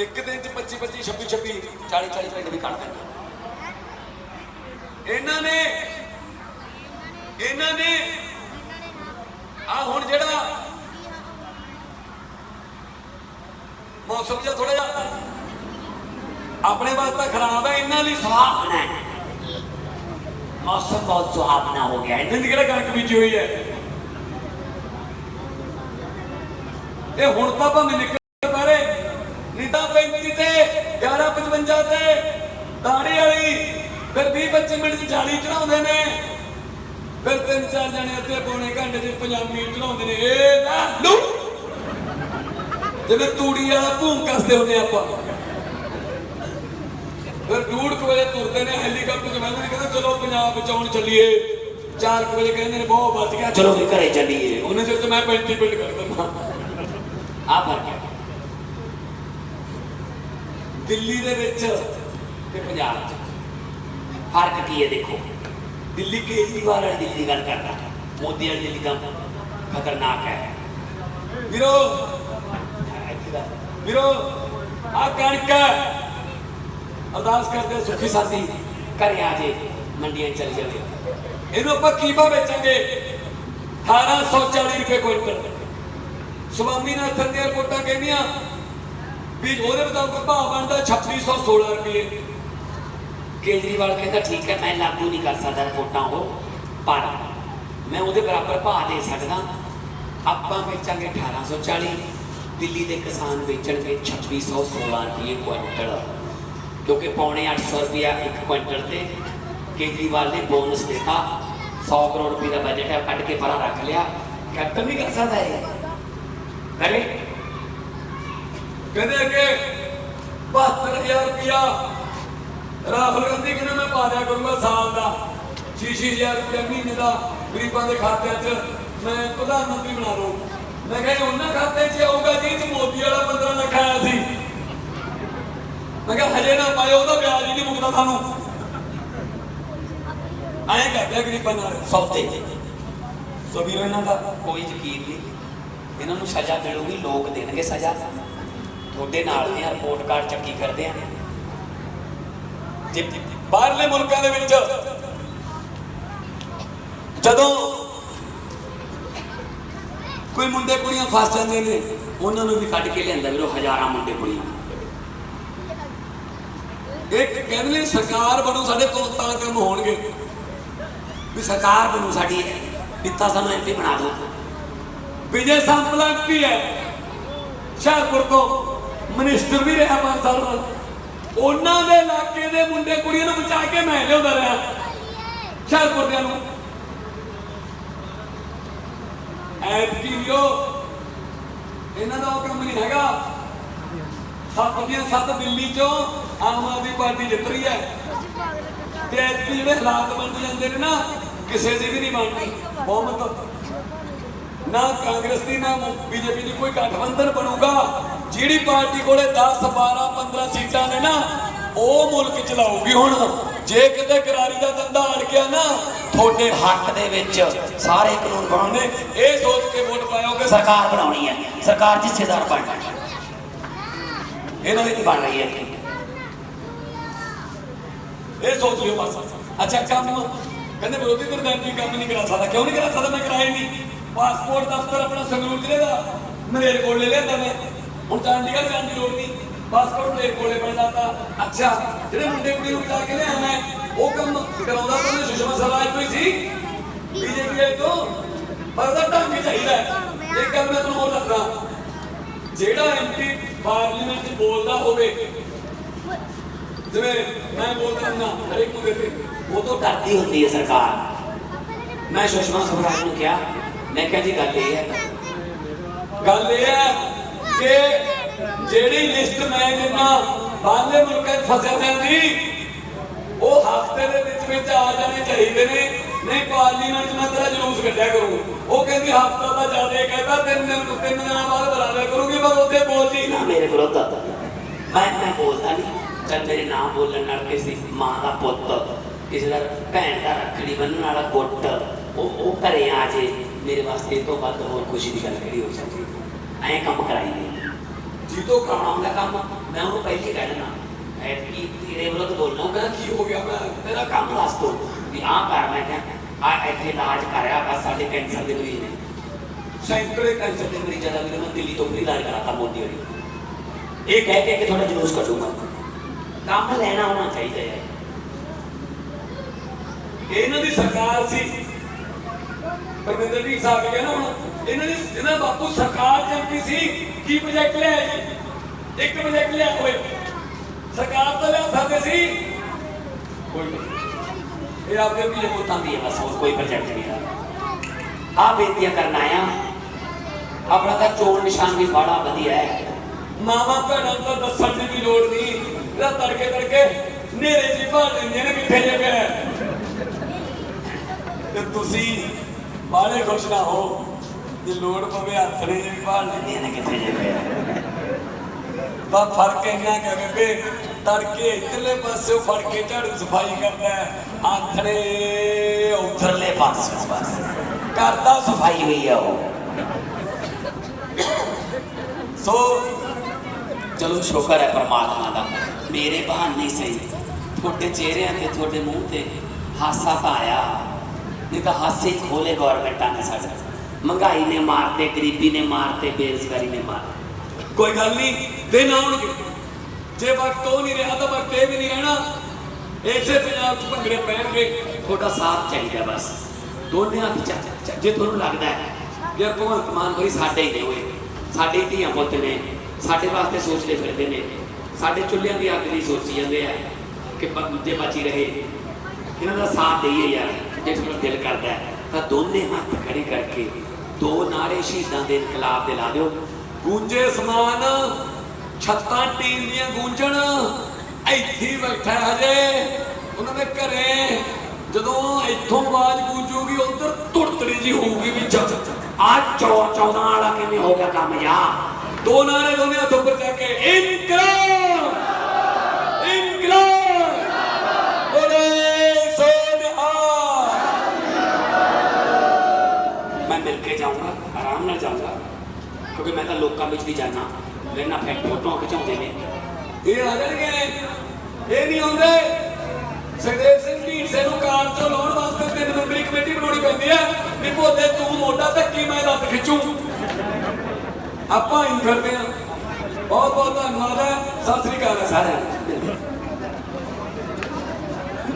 ਇੱਕ ਦਿਨ ਚ 25 25 26 26 40 40 ਪਿੰਡ ਵੀ ਕੱਢ ਦਿੰਦੇ ਇਹਨਾਂ ਨੇ ਇਹਨਾਂ ਨੇ, ਆ ਹੁਣ ਜਿਹੜਾ ਮੌਸਮ ਜਿਹਾ ਥੋੜਾ ਜਿਹਾ, ਆਪਣੇ ਵਾਸਤੇ ਖਰਾਬ ਹੈ, ਇਹਨਾਂ ਲਈ ਸੁਹਾਵਣਾ ਹੈ। ਮੌਸਮ ਬਹੁਤ ਸੁਹਾਵਣਾ ਹੋ ਗਿਆ। ਇਹਨਾਂ ਦੀ ਕਿਹੜਾ ਕਣਕ ਬੀਜੀ ਹੋਈ ਹੈ? ਇਹ ਹੁਣ ਤਾਂ ਭਾਵੇਂ ਨਿਕਲ ਨੀਤਾ 35 ਤੇ 1155 ਤੇ ਦਾੜੀ ਵਾਲੀ ਫਿਰ 20 25 ਮਿੰਟ ਚ ਜਾਲੀ ਚੜਾਉਂਦੇ ਨੇ। ਫਿਰ ਤਿੰਨ ਚਾਰ ਜਣੇ ਅੱਧੇ ਪੌਣੇ ਘੰਟੇ ਚ ਪੰਜਾਬੀ ਚੜਾਉਂਦੇ ਨੇ। ਇਹ ਨਾ ਲੂ। ਜਿਵੇਂ ਤੂੜੀ ਵਾਲਾ ਭੂੰ ਕੱਸਦੇ ਹੁੰਦੇ ਆਪਾਂ। ਫਿਰ ਡੂੜ ਕੁ ਵਜੇ ਤੁਰਦੇ ਨੇ ਹੈਲੀਕਾਪਟਰ ਬੈਠਦੇ ਨੇ ਕਹਿੰਦੇ ਚਲੋ ਪੰਜਾਬ ਬਚਾਉਣ ਚੱਲੀਏ। 4 ਵਜੇ ਕਹਿੰਦੇ ਨੇ ਬਹੁਤ ਬਚ ਗਿਆ ਚਲੋ ਵੀ ਘਰੇ ਚੱਲੀਏ। ਉਹਨੇ ਚਿਰ ਮੈਂ 35 ਪਿੰਡ ਕਰ ਦਿੰਦਾ। ਆ ਫ਼ਰਕ ਹੈ। ਦਿੱਲੀ ਦੇ ਵਿੱਚ ਤੇ ਪੰਜਾਬ 'ਚ ਫ਼ਰਕ ਕੀ ਹੈ ਦੇਖੋ ਦਿੱਲੀ ਕੇਜਰੀਵਾਲ ਵਾਲੀ ਦਿੱਲੀ ਦੀ ਗੱਲ ਕਰਦਾ ਮੋਦੀ ਵਾਲੀ ਦਿੱਲੀ ਤਾਂ ਖਤਰਨਾਕ ਹੈ ਵੀਰੋ ਵੀਰੋ ਆ ਕਣਕ ਹੈ। ਅਰਦਾਸ ਕਰਦੇ ਹਾਂ ਸੁਖੀ ਸਾਥੀ ਘਰੇ ਆ ਜੇ ਮੰਡੀਆਂ 'ਚ ਚਲੇ ਜਾਵੇ ਇਹਨੂੰ ਆਪਾਂ ਕੀਮਾ ਵੇਚਾਂਗੇ 1840 ਰੁਪਏ ਕੁਇੰਟਲ ਸੁਵਾਮੀਨਾਥਨ ਦੀਆਂ ਰਿਪੋਰਟਾਂ ਕਹਿੰਦੀਆਂ ਵੀ ਉਹਦੇ ਮੁਤਾਬਕ ਭਾਅ ਬਣਦਾ 2616 ਰੁਪਏ। ਕੇਜਰੀਵਾਲ ਕਹਿੰਦਾ, ਠੀਕ ਹੈ, ਮੈਂ ਲਾਗੂ ਨਹੀਂ ਕਰ ਸਕਦਾ ਰਿਪੋਰਟਾਂ ਉਹ, ਪਰ ਮੈਂ ਉਹਦੇ ਬਰਾਬਰ ਭਾਅ ਦੇ ਸਕਦਾ। ਆਪਾਂ ਵੇਚਾਂਗੇ 1840 ਦਿੱਲੀ ਦੇ ਕਿਸਾਨ ਵੇਚਣਗੇ 2616 ਰੁਪਏ ਕੁਇੰਟਲ। ਕਿਉਂਕਿ ਪੌਣੇ 800 ਰੁਪਇਆ ਇੱਕ ਕੁਇੰਟਲ ਤੇ। ਕੇਜਰੀਵਾਲ ਨੇ ਬੋਨਸ ਦਿੱਤਾ 100 ਕਰੋੜ ਰੁਪਏ ਦਾ ਬਜਟ ਹੈ ਕੱਢ ਕੇ ਪਰਾਂ ਰੱਖ ਲਿਆ। ਕੈਪਟਨ ਵੀ ਕਰ ਸਕਦਾ ਇਹ। ਕਰੇ? ਕਹਿੰਦੇ ਕਿ 72000 ਰੁਪਇਆ। ਰਾਹੁਲ ਗਾਂਧੀ ਕਹਿੰਦਾ ਮੈਂ ਪਾ ਦਿਆ ਕਰੂੰਗਾ ਸਾਲ ਦਾ। 6-6000 ਰੁਪਇਆ ਮਹੀਨੇ ਦਾ ਗਰੀਬਾਂ ਦੇ ਖਾਤਿਆਂ 'ਚ ਮੈਂ ਪ੍ਰਧਾਨ ਮੰਤਰੀ ਬਣਾ ਲਵਾਂ ਮੈਂ ਕਿਹਾ ਉਹਨਾਂ ਖਾਤੇ 'ਚ ਆਊਗਾ ਜੀ ਚ ਮੋਦੀ ਵਾਲਾ 15 ਲੱਖ ਆਇਆ ਸੀ। ਮੈਂ ਕਿਹਾ ਹਜੇ ਨਾ ਪਾਇਓ, ਉਹਦਾ ਵਿਆਜ ਹੀ ਨਹੀਂ ਮੁਕਦਾ ਸਾਨੂੰ। ਐਂ ਕਰਦੇ ਗਰੀਬਾਂ ਨਾਲ। ਸੌਦੇ। ਸੋ ਵੀਰੋ, ਇਹਨਾਂ ਦਾ ਕੋਈ ਯਕੀਨ ਨਹੀਂ। ਇਹਨਾਂ ਨੂੰ ਸਜ਼ਾ ਮਿਲੂਗੀ, ਲੋਕ ਦੇਣਗੇ ਸਜ਼ਾ। ਤੁਹਾਡੇ ਨਾਲ ਦੀਆਂ ਰਿਪੋਰਟ ਕਾਰਡ ਚੱਕੀ ਕਰਦੇ ਆ। ਜੇ ਬਾਹਰਲੇ ਮੁਲਕਾਂ ਦੇ ਵਿੱਚ ਜਦੋਂ ਕੋਈ ਮੁੰਡੇ ਕੁੜੀਆਂ ਫਸ ਜਾਂਦੇ ਨੇ, ਉਹਨਾਂ ਨੂੰ ਵੀ ਕੱਢ ਕੇ ਲਿਆਂਦਾ ਵੀਰੋ, ਹਜ਼ਾਰਾਂ ਮੁੰਡੇ ਕੁੜੀਆਂ। ਇੱਕ ਕਹਿੰਦੇ ਨੇ, ਸਰਕਾਰ ਬਣੂ, ਸਾਡੇ ਕੋਲ ਤਾਂ ਕੰਮ ਹੋਣਗੇ। ਵੀ ਸਰਕਾਰ ਬਣੂ ਸਾਡੀ, ਪਿੱਤਾ ਸਾਨੂੰ ਐਮਪੀ ਬਣਾ ਦਿਓ। ਵਿਜੇ ਸੰਪਲਾ ਕੀ ਹੈ? ਸ਼ਾਹਪੁਰ ਤੋਂ ਮਿਨਿਸਟਰ ਵੀ ਰਿਹਾ ਪੰਜ ਸਾਲ ਦਾ ਉਹਨਾਂ ਦੇ ਇਲਾਕੇ ਦੇ ਮੁੰਡੇ ਕੁੜੀਆਂ ਨੂੰ ਬਚਾ ਕੇ ਮੈਂ ਲਿਆਉਂਦਾ ਰਿਹਾ। ਸ਼ਾਹਪੁਰ ਦਿਆਂ ਨੂੰ। ਐਤਕੀਓ ਇਹਨਾਂ ਦਾ ਉਹ ਕੰਮ ਨਹੀਂ ਹੈਗਾ। ਸੱਤ ਦੀਆਂ ਸੱਤ ਦਿੱਲੀ ਚੋਂ ਆਮ ਆਦਮੀ ਪਾਰਟੀ ਜਿੱਤ ਰਹੀ ਹੈ। ਤੇ ਐਤਕੀ ਜਿਹੜੇ ਹਾਲਾਤ ਬਣ ਜਾਂਦੇ ਨੇ ਨਾ, ਕਿਸੇ ਦੀ ਵੀ ਨਹੀਂ ਬਣਦੀ। ਬਹੁਮਤ। ਨਾ ਕਾਂਗਰਸ ਦੀ, ਨਾ ਬੀਜੇਪੀ ਦੀ ਕੋਈ ਗਠਬੰਧਨ ਬਣੂਗਾ। ਜਿਹੜੀ ਪਾਰਟੀ ਕੋਲੇ 10 12 15 ਸੀਟਾਂ ਨੇ ਨਾ, ਉਹ ਮੁਲਕ ਚਲਾਊਗੀ ਹੁਣ। ਜੇ ਕਿਤੇ ਕਰਾਰੀ ਦਾ ਧੰਦਾ ਅੜ ਗਿਆ ਨਾ, ਤੁਹਾਡੇ ਹੱਕ ਦੇ ਵਿੱਚ ਸਾਰੇ ਕਾਨੂੰਨ ਬਣਾਉਣੇ। ਇਹ ਸੋਚ ਕੇ ਵੋਟ ਪਾਇਓ ਕਿ ਸਰਕਾਰ ਬਣਾਉਣੀ ਹੈ। ਸਰਕਾਰ ਜਿੱਸੇਦਾਰ ਬਣਨਾ ਇਹਨਾਂ ਦੀ ਬਣ ਰਹੀ ਹੈ ਇਹ ਸੋਚ ਲਿਓ ਬਸ। ਅੱਛਾ ਕੰਮ ਕਹਿੰਦੇ ਵਿਰੋਧੀ ਧਿਰ ਦਾ ਐਮਪੀ ਕੰਮ ਨਹੀਂ ਕਰਾ ਸਕਦਾ। ਕਿਉਂ ਨਹੀਂ ਕਰਾ ਸਕਦਾ? ਮੈਂ ਕਰਾਇਆ ਹੀ ਨਹੀਂ। ਪਾਸਪੋਰਟ ਦਫ਼ਤਰ ਆਪਣਾ ਸੰਗਰੂਰ ਜ਼ਿਲ੍ਹੇ ਦਾ ਮਲੇਰ ਕੋਲ ਲਿਆਂਦਾ ਮੈਂ। ਹੁਣ ਚੰਡੀਗੜ੍ਹ ਜਾਣ ਦੀ ਲੋੜ ਨਹੀਂ। ਪਾਸਪੋਰਟ ਮਲੇਰ ਕੋਲੇ ਬਣ ਜਾਂਦਾ ਅੱਛਾ, ਜਿਹੜੇ ਮੁੰਡੇ ਕੁੜੀ ਨੂੰ ਬਚਾ ਕੇ ਲਿਆ ਮੈਂ, ਉਹ ਕੰਮ ਕਰਾਉਂਦਾ ਤਾਂ ਸੁਸ਼ਮਾ ਸਵਰਾਜ ਕੋਈ ਸੀ। ਬੀਜੇਪੀ ਵਾਲੇ ਤੋਂ। ਪਰ ਉਹਦਾ ਢੰਗ ਚਾਹੀਦਾ ਇੱਕ ਗੱਲ ਮੈਂ ਤੁਹਾਨੂੰ ਹੋਰ ਦੱਸਦਾ। ਜਿਹੜਾ ਐਮਪੀ ਪਾਰਲੀਮੈਂਟ 'ਚ ਬੋਲਦਾ ਹੋਵੇ, ਜਿਵੇਂ ਮੈਂ ਬੋਲਦਾ ਹੁੰਦਾ ਹਰੇਕ ਨੂੰ ਕਹਿੰਦੇ ਉਹ ਤੋਂ ਡਰਦੀ ਹੁੰਦੀ ਹੈ ਸਰਕਾਰ। ਮੈਂ ਸੁਸ਼ਮਾ ਸਵਰਾਜ ਨੂੰ ਕਿਹਾ, ਮੈਂ ਕਿਹਾ ਜੀ, ਗੱਲ ਇਹ ਹੈ। ਗੱਲ ਇਹ ਹੈ ਕਿ ਜਿਹੜੀ ਲਿਸਟ ਮੈਂ ਦਿੰਦਾ ਬਾਹਰਲੇ ਮੁਲਕਾਂ 'ਚ ਫਸਿਆ ਜਾਂਦੀ, ਉਹ ਹਫ਼ਤੇ ਦੇ ਵਿੱਚ ਵਿੱਚ ਆ ਜਾਣੇ ਚਾਹੀਦੇ ਨੇ, ਨਹੀਂ ਪਾਰਲੀਮੈਂਟ 'ਚ ਮੈਂ ਤੇਰਾ ਜਲੂਸ ਕੱਢਿਆ ਕਰੂੰ। ਉਹ ਕਹਿੰਦੀ ਹਫ਼ਤਾ ਦਾ ਜ਼ਿਆਦਾ ਕਹਿੰਦਾ, ਤਿੰਨ ਦਿਨ ਤਿੰਨ ਦਿਨਾਂ ਬਾਅਦ ਬੁਲਾ ਲਿਆ ਕਰੂੰਗੀ, ਪਰ ਉੱਥੇ ਬੋਲਦੀ ਨਾ। ਮੇਰੇ ਵਿਰੁੱਧ ਮੈਂ ਮੈਂ ਬੋਲਦਾ ਨਹੀਂ। ਚੱਲ ਮੇਰੇ ਨਾਮ ਬੋਲਣ ਨਾਲ ਕਿਸੇ ਦੀ ਮਾਂ ਦਾ ਪੁੱਤ, ਕਿਸੇ ਦਾ ਭੈਣ ਦਾ ਰੱਖੜੀ ਬੰਨਣ ਵਾਲਾ ਗੁੱਟ, ਉਹ ਉਹ ਘਰੇ ਆ ਜੇ, ਮੇਰੇ ਵਾਸਤੇ ਇਹ ਤੋਂ ਵੱਧ ਹੋਰ ਖੁਸ਼ੀ ਦੀ ਗੱਲ ਕਿਹੜੀ ਹੋ ਸਕਦੀ? ਐਂ ਕੰਮ ਕਰਾਈ ਦੇ ਜੀ ਕਰਾਉਣਾ ਹੁੰਦਾ ਕੰਮ, ਮੈਂ ਉਹਨੂੰ ਪਹਿਲੀ ਕਹਿ ਦੇਣਾ ਐ ਕੀ ਤੇਰੇ ਵੱਲੋਂ ਤਾਂ ਬੋਲਣਾ ਉਹ ਕਹਿੰਦਾ ਕੀ ਹੋ ਗਿਆ ਮੈਂ ਤੇਰਾ ਕੰਮ ਦੱਸ ਦੋ। ਵੀ ਆਹ ਕਰ ਮੈਂ ਕਿਹਾ ਆ ਇੱਥੇ ਇਲਾਜ ਕਰਿਆ, ਬਸ ਸਾਡੇ ਕੈਂਸਰ ਦੇ ਮਰੀਜ਼ ਨੇ। ਸੈਂਕੜੇ ਕੈਂਸਰ ਦੇ ਮਰੀਜ਼ਾਂ ਦਾ ਵੀ ਮੈਂ ਦਿੱਲੀ ਤੋਂ ਵੀ ਇਲਾਜ ਕਰਾਤਾ ਮੋਦੀ ਹੋਰੀ। ਇਹ ਕਹਿ ਕੇ ਕਿ ਤੁਹਾਡਾ ਜਲੂਸ ਕੱਢੂਗਾ। ਕੰਮ ਲੈਣਾ ਹੋਣਾ ਚਾਹੀਦਾ ਹੈ। ਇਹਨਾਂ ਦੀ ਸਰਕਾਰ ਸੀ। ਪਰਮਿੰਦਰ ਵੀ ਸਾਹਿਬ ਕਹਿੰਦਾ ਹੁਣ ਇਹਨਾਂ ਦੀ ਇਹਨਾਂ ਦਾ ਬਾਪੂ ਸਰਕਾਰ ਚੰਗੀ ਸੀ ਕੀ ਪ੍ਰੋਜੈਕਟ ਲਿਆ ਜੀ ਇੱਕ ਪ੍ਰੋਜੈਕਟ ਲਿਆ ਹੋਏ ਸਰਕਾਰ ਤਾਂ ਲਿਆ ਸਕਦੇ ਸੀ ਕੋਈ ਨਹੀਂ ਇਹ ਆਪਦੇ ਵੀ ਇਹ ਪੁੱਤਾਂ ਦੀ ਹੈ ਬਸ ਹੋਰ ਕੋਈ ਪ੍ਰੋਜੈਕਟ ਨਹੀਂ ਹੈ ਆ ਬੇਨਤੀਆਂ ਕਰਨ ਆਇਆ ਆਪਣਾ ਤਾਂ ਚੋਣ ਨਿਸ਼ਾਨ ਵੀ ਬੜਾ ਵਧੀਆ ਹੈ ਮਾਵਾ ਭੈਣਾਂ ਨੂੰ ਤਾਂ ਦੱਸਣ ਦੀ ਵੀ ਲੋੜ ਨਹੀਂ ਇਹਦਾ ਤੜਕੇ ਤੜਕੇ ਨੇਰੇ ਜੀ ਭਾਲ ਦਿੰਦੀਆਂ ਨੇ ਕਿੱਥੇ ਜੇ ਪਿਆ ਹੈ। ਤੇ ਤੁਸੀਂ ਬਾਹਲੇ ਖੁਸ਼ ਨਾ ਹੋ ਜੇ ਲੋੜ ਪਵੇ, ਹੱਥ ਨੇ ਜੀ ਭਾਲ ਲੈਂਦੀਆਂ ਇਹਨੇ ਕਿੱਥੇ ਜੇ ਪਿਆ ਬਾ ਫ਼ਰਕ ਇੰਨਾ ਕਿ ਬੇਬੇ, ਤੜਕੇ ਇਧਰਲੇ ਪਾਸੇ ਫੜ ਕੇ ਝਾੜੂ ਸਫ਼ਾਈ ਕਰਦਾ ਹੈ। ਹੱਥ ਨੇ ਉੱਧਰ ਉਧਰਲੇ ਪਾਸੇ। ਬਸ ਕਰਦਾ ਸਫ਼ਾਈ ਸਫ਼ਾਈ ਹੋਈ ਆ ਉਹ। ਸੋ, ਚਲੋ ਸ਼ੁਕਰ ਹੈ ਪਰਮਾਤਮਾ ਦਾ। ਮੇਰੇ ਬਹਾਨੇ ਸਹੀ। ਤੁਹਾਡੇ ਚਿਹਰਿਆਂ ਤੇ, ਤੁਹਾਡੇ ਮੂੰਹ ਤੇ ਹਾਸਾ ਤਾਂ ਆਇਆ। ਨਹੀਂ ਤਾਂ ਹਾਸੇ ਹੀ ਖੋਲੇ ਗਵਰਨਮੈਂਟਾਂ ਨੇ ਸਾਡੇ। ਮਹਿੰਗਾਈ ਨੇ ਮਾਰਤੇ ਗਰੀਬੀ ਨੇ ਮਾਰਤੇ ਬੇਰੁਜ਼ਗਾਰੀ ਨੇ ਮਾਰ ਕੋਈ ਗੱਲ ਨਹੀਂ ਦਿਨ ਆਉਣਗੇ। ਜੇ ਵਕਤ ਉਹ ਨਹੀਂ ਰਿਹਾ ਤਾਂ ਵਕਤ ਇਹ ਵੀ ਨਹੀਂ ਰਹਿਣਾ। ਇਸੇ ਪੰਜਾਬ 'ਚ ਭੰਗੜੇ ਪੈਣਗੇ। ਤੁਹਾਡਾ ਸਾਥ ਚਾਹੀਦਾ ਬਸ। ਦੋਨੇ ਹੱਥ ਚ ਚ- ਜੇ ਤੁਹਾਨੂੰ ਲੱਗਦਾ ਹੈ ਕਿ ਭਗਵੰਤ ਮਾਨ ਹੋਰੀ ਸਾਡੇ ਹੀ ਨੇ ਹੋਏ ਸਾਡੇ ਹੀ ਧੀਆਂ ਪੁੱਤ ਨੇ ਸਾਡੇ ਵਾਸਤੇ ਸੋਚਦੇ ਫਿਰਦੇ ਨੇ ਸਾਡੇ ਚੁੱਲ੍ਹਿਆਂ ਦੀ ਅੱਗ ਨਹੀਂ ਸੋਚੀ ਜਾਂਦੇ ਆ ਕਿ ਦੂਜੇ ਬਚੀ ਰਹੇ। ਇਹਨਾਂ ਦਾ ਸਾਥ ਦੇਈਏ ਯਾਰ ਜੇ ਤੁਹਾਡਾ ਦਿਲ ਕਰਦਾ ਹੈ। ਤਾਂ ਦੋਨੇ ਹੱਥ ਖੜੇ ਕਰਕੇ ਦੋ ਨਾਰੇ ਸ਼ਹੀਦਾਂ ਦੇ ਇਨਕਲਾਬ ਦੇ ਲਾ ਦਿਓ। ਗੂੰਜੇ ਸਮਾਨ, ਛੱਤਾਂ ਟੀਨ ਦੀਆਂ ਗੂੰਜਣ, ਇੱਥੇ ਬੈਠਾ ਹਜੇ। ਉਹਨਾਂ ਦੇ ਘਰੇ ਜਦੋਂ ਇੱਥੋਂ ਆਵਾਜ਼ ਗੂੰਜੂਗੀ, ਉਧਰ ਤੁੜਤੜੀ ਜੀ ਹੋਊਗੀ ਵੀ ਚੱਲ। ਆ ਚੌ 14 ਵਾਲਾ ਕਿਵੇਂ ਹੋ ਗਿਆ ਕੰਮ ਯਾ ਦੋ ਨਾਰੇ ਦੋਨੇ ਹੱਥ ਉੱਪਰ ਕਰਕੇ ਇਨਕਲਾਬ ਲੋਕਾਂ ਵਿੱਚ ਵੀ ਜਾਣਾ ਮੇਰੇ ਨਾਲ ਫਿਰ ਖਿਚਾਉਂਦੇ ਨੇ। ਇਹ ਆ ਜਾਣਗੇ। ਇਹ ਨਹੀਂ ਆਉਂਦੇ। ਸੁਖਦੇਵ ਸਿੰਘ ਢੀਂਡਸੇ ਨੂੰ ਕਾਰ ਚੋਂ ਲਾਉਣ ਵਾਸਤੇ ਤਿੰਨ ਮੈਂਬਰੀ ਕਮੇਟੀ ਬਣਾਉਣੀ ਪੈਂਦੀ ਹੈ। ਵੀ ਭੋਦੇ ਤੂੰ ਮੋਢਾ ਧੱਕੀ ਮੈਂ ਲੱਤ ਖਿੱਚੂ। ਆਪਾਂ ਹੀ ਕਰਦੇ ਹਾਂ। ਬਹੁਤ ਬਹੁਤ ਧੰਨਵਾਦ ਹੈ। ਸਤਿ ਸ੍ਰੀ ਅਕਾਲ ਸਾਰਿਆਂ ਨੂੰ।